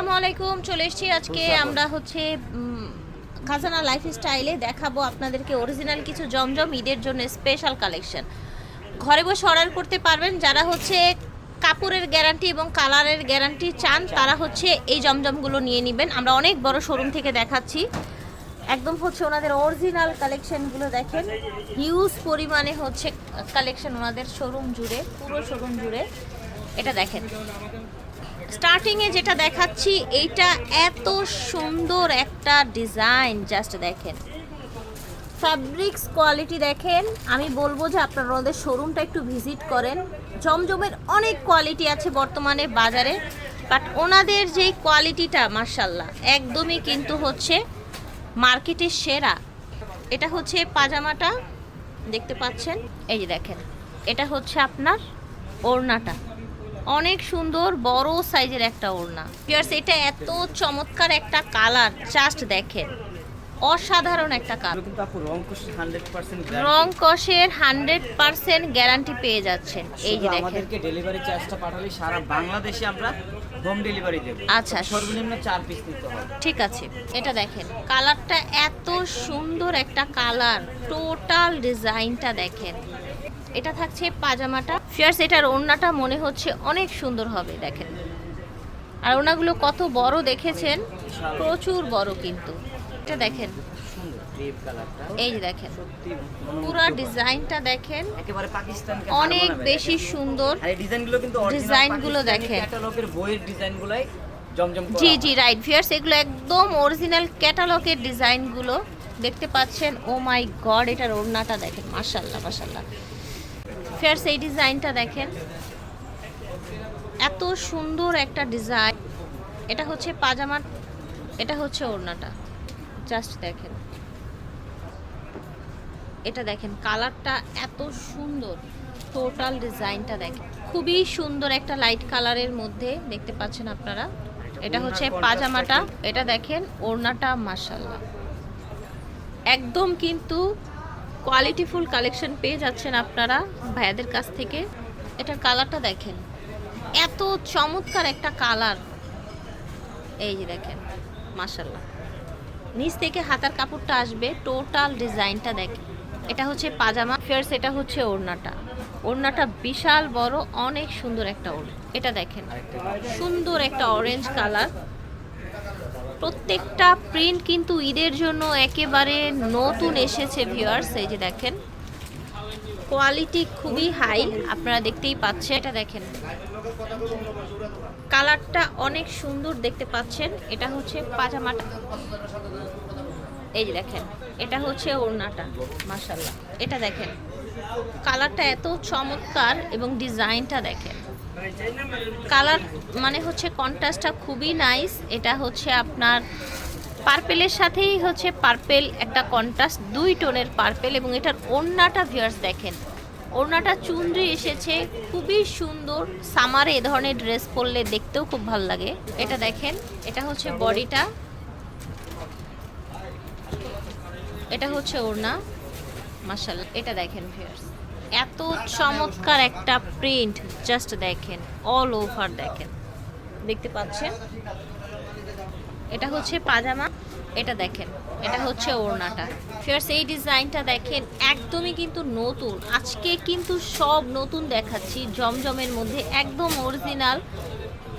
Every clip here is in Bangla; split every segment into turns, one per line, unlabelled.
আসসালামু আলাইকুম চলে এসেছি আজকে আমরা হচ্ছে খাজানা লাইফ স্টাইলে দেখাবো আপনাদেরকে অরিজিনাল কিছু জমজম ঈদের জন্য স্পেশাল কালেকশন ঘরে বসে অর্ডার করতে পারবেন যারা হচ্ছে কাপড়ের গ্যারান্টি এবং কালারের গ্যারান্টি চান তারা হচ্ছে এই জমজমগুলো নিয়ে নেবেন। আমরা অনেক বড় শোরুম থেকে দেখাচ্ছি। একদম হচ্ছে ওনাদের অরিজিনাল কালেকশনগুলো দেখেন। হিউজ পরিমাণে হচ্ছে কালেকশন ওনাদের শোরুম জুড়ে পুরো শোরুম জুড়ে। এটা দেখেন। স্টার্টিংয়ে যেটা দেখাচ্ছি, এইটা এত সুন্দর একটা ডিজাইন জাস্ট দেখেন। ফ্যাব্রিক্স কোয়ালিটি দেখেন। আমি বলব যে আপনারা ওদের শোরুমটা একটু ভিজিট করেন। জমজমের অনেক কোয়ালিটি আছে বর্তমানে বাজারে বাট ওনাদের যেই কোয়ালিটিটা মার্শাল্লাহ একদমই কিন্তু হচ্ছে মার্কেটের সেরা। এটা হচ্ছে পাজামাটা, দেখতে পাচ্ছেন? এই যে দেখেন, এটা হচ্ছে আপনার ওড়নাটা। অনেক সুন্দর বড় সাইজের একটা ওড়না। পিয়ার্স এটা এত চমৎকার একটা কালার জাস্ট দেখেন। অসাধারণ একটা কালার।
রং কোশ 100%
রং কষের হান্ড্রেড পার্সেন্ট গ্যারান্টি পেয়ে যাচ্ছেন। এই যে দেখেন।
আমাদেরকে ডেলিভারি চার্জটা পাঠালে সারা বাংলাদেশে আমরা হোম ডেলিভারি দেব।
আচ্ছা।
সর্বনিম্ন 4 পিস নিতে হবে।
ঠিক আছে। এটা দেখেন। কালারটা এত সুন্দর একটা কালার। টোটাল ডিজাইনটা দেখেন। এটা থাকছে পাজামাটা। ফিয়ার্স এটার ওড়নাটা মনে হচ্ছে অনেক সুন্দর হবে দেখেন। আর ওনাগুলো কত বড় দেখেছেন? প্রচুর বড় কিন্তু। এটা দেখেন। এই যে দেখেন। পুরো ডিজাইনটা দেখেন।
একেবারে পাকিস্তান
অনেক বেশি সুন্দর।
আর এই ডিজাইনগুলো কিন্তু
ডিজাইনগুলো দেখেন।
ক্যাটালগের বইয়ের ডিজাইনগুলাই জমজম করা
জি জি রাইট ভিয়ার্স এগুলো একদম অরিজিনাল ক্যাটালগের ডিজাইনগুলো দেখতে পাচ্ছেন। ও মাই গড এটার ওড়নাটা দেখেন মাশাল্লাহ মাশাল্লাহ ফিয়ার্স এই ডিজাইনটা দেখেন। এত সুন্দর একটা ডিজাইন। এটা হচ্ছে পাজামার এটা হচ্ছে ওড়নাটা। জাস্ট দেখেন। এটা দেখেন কালারটা এত সুন্দর। টোটাল ডিজাইনটা দেখেন। খুবই সুন্দর একটা লাইট কালারের মধ্যে দেখতে পাচ্ছেন আপনারা। এটা হচ্ছে পাজামাটা। এটা দেখেন ওড়নাটা মাশাল্লাহ একদম কিন্তু কোয়ালিটিফুল কালেকশন পেয়ে যাচ্ছেন আপনারা ভাইয়াদের কাছ থেকে। এটার কালারটা দেখেন। এত চমৎকার একটা কালার এই যে দেখেন মাশাল্লাহ নিচ থেকে হাতার কাপড়টা আসবে টোটাল ডিজাইনটা দেখেন। এটা হচ্ছে পাজামা ফেয়ার্স এটা হচ্ছে ওড়নাটা। ওড়নাটা বিশাল বড়, অনেক সুন্দর একটা ওড়না। এটা দেখেন, সুন্দর একটা অরেঞ্জ কালার প্রত্যেকটা প্রিন্ট কিন্তু ঈদের জন্য একেবারে নতুন এসেছে ভিউয়ার্স এই যে দেখেন। কোয়ালিটি খুবই হাই আপনারা দেখতেই পাচ্ছেন। এটা দেখেন কালারটা অনেক সুন্দর দেখতে পাচ্ছেন। এটা হচ্ছে পাজামাটা। এই যে দেখেন, এটা হচ্ছে ওড়নাটা মাশাল্লাহ এটা দেখেন কালারটা এত চমৎকার এবং ডিজাইনটা দেখেন। কালার মানে হচ্ছে কন্ট্রাস্টটা খুবই নাইস। এটা হচ্ছে আপনার পার্পেলের সাথেই হচ্ছে পার্পেল একটা কন্ট্রাস্ট, দুই টোনের পার্পেল এবং এটার ওড়নাটা ভিউয়ার্স দেখেন। ওড়নাটা চুনরি এসেছে, খুবই সুন্দর। সামারে এ ধরনের ড্রেস পরলে দেখতেও খুব ভালো লাগে। এটা দেখেন, এটা হচ্ছে বডিটা। এটা হচ্ছে ওড়না। মাশাল্লাহ এটা দেখেন ভিউয়ার্স এত চমৎকার একটা প্রিন্ট জাস্ট দেখেন অল ওভার দেখেন। দেখতে পাচ্ছেন? এটা হচ্ছে পাজামা, এটা দেখেন, এটা হচ্ছে ওড়নাটা। ফিয়ার্স এই ডিজাইনটা দেখেন, একদমই কিন্তু নতুন। আজকে কিন্তু সব নতুন দেখাচ্ছি, জমজমের মধ্যে, একদম অরিজিনাল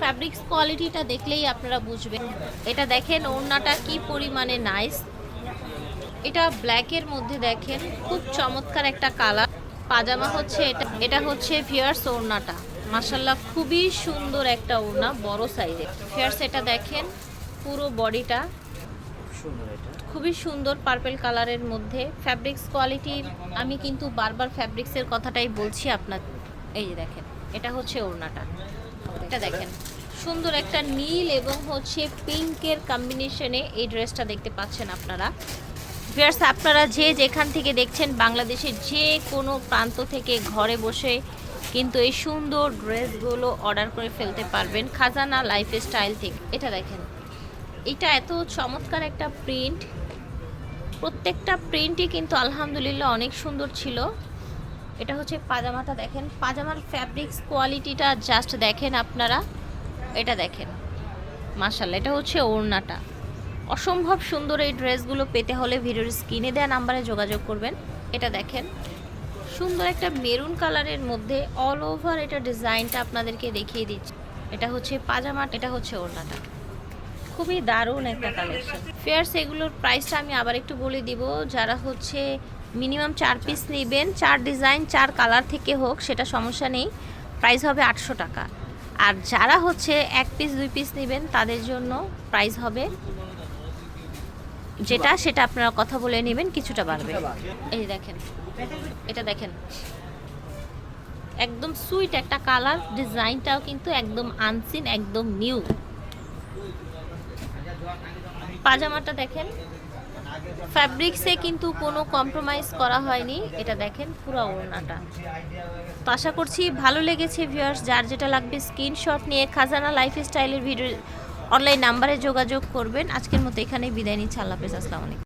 ফ্যাব্রিক্স কোয়ালিটিটা দেখলেই আপনারা বুঝবেন। এটা দেখেন, ওড়নাটা কি পরিমাণে নাইস এটা ব্ল্যাকের মধ্যে দেখেন, খুব চমৎকার একটা কালার পাজামা হচ্ছে এটা। এটা হচ্ছে ফিয়ার্স ওড়নাটা। মাসাল্লাহ খুবই সুন্দর একটা ওড়না বড় সাইজের। ফিয়ার্স এটা দেখেন পুরো বডিটা। খুবই সুন্দর পার্পেল কালারের মধ্যে। ফ্যাব্রিক্স কোয়ালিটির আমি কিন্তু বারবার ফ্যাব্রিক্সের কথাটাই বলছি আপনার। এই যে দেখেন এটা হচ্ছে ওড়নাটা। এটা দেখেন সুন্দর একটা নীল এবং হচ্ছে পিঙ্কের কম্বিনেশনে এই ড্রেসটা দেখতে পাচ্ছেন আপনারা। ভিউয়ার্স আপনারা যে যেখান থেকে দেখছেন বাংলাদেশের যে কোনো প্রান্ত থেকে ঘরে বসে কিন্তু এই সুন্দর ড্রেসগুলো অর্ডার করে ফেলতে পারবেন খাজানা লাইফ স্টাইল থেকে। এটা দেখেন। এটা এত চমৎকার একটা প্রিন্ট প্রত্যেকটা প্রিন্টই কিন্তু আলহামদুলিল্লাহ অনেক সুন্দর ছিল। এটা হচ্ছে পাজামাটা দেখেন। পাজামার ফ্যাব্রিক্স কোয়ালিটিটা জাস্ট দেখেন আপনারা। এটা দেখেন। মাশাল্লাহ এটা হচ্ছে ওড়নাটা। অসম্ভব সুন্দর এই ড্রেসগুলো পেতে হলে ভিডিওর স্ক্রিনে দেওয়া নাম্বারে যোগাযোগ করবেন। এটা দেখেন। সুন্দর একটা মেরুন কালারের মধ্যে অল ওভার এটা ডিজাইনটা আপনাদেরকে দেখিয়ে দিচ্ছি। এটা হচ্ছে পাজামা, এটা হচ্ছে ওড়নাটা। খুবই দারুণ একটা কালেকশন ফেয়ার্স এগুলোর প্রাইসটা আমি আবার একটু বলে দিব। যারা হচ্ছে মিনিমাম চার পিস নেবেন, চার ডিজাইন চার কালার থেকে হোক, সেটা সমস্যা নেই। প্রাইস হবে আটশো টাকা। আর যারা হচ্ছে এক পিস দুই পিস নেবেন, তাদের জন্য প্রাইস হবে যেটা সেটা আপনারা কথা বলে নেবেন কিছুটা বাড়বে। এই দেখেন এটা দেখেন। একদম সুইট একটা কালার ডিজাইনটাও কিন্তু একদম আনসিন একদম নিউ পাজামাটা দেখেন ফ্যাব্রিক্সে কিন্তু কোনো কম্প্রোমাইজ করা হয়নি। এটা দেখেন পুরো ওড়নাটা। তো আশা করছি ভালো লেগেছে ভিউয়ার্স যার যেটা লাগবে স্ক্রিনশট নিয়ে খাজানা লাইফস্টাইলের ভিডিও অনলাইন নাম্বারে যোগাযোগ করবেন। আজকের মতো এখানেই বিদায় নিচ্ছি। আল্লাহ হাফেজ। আসসালামু আলাইকুম।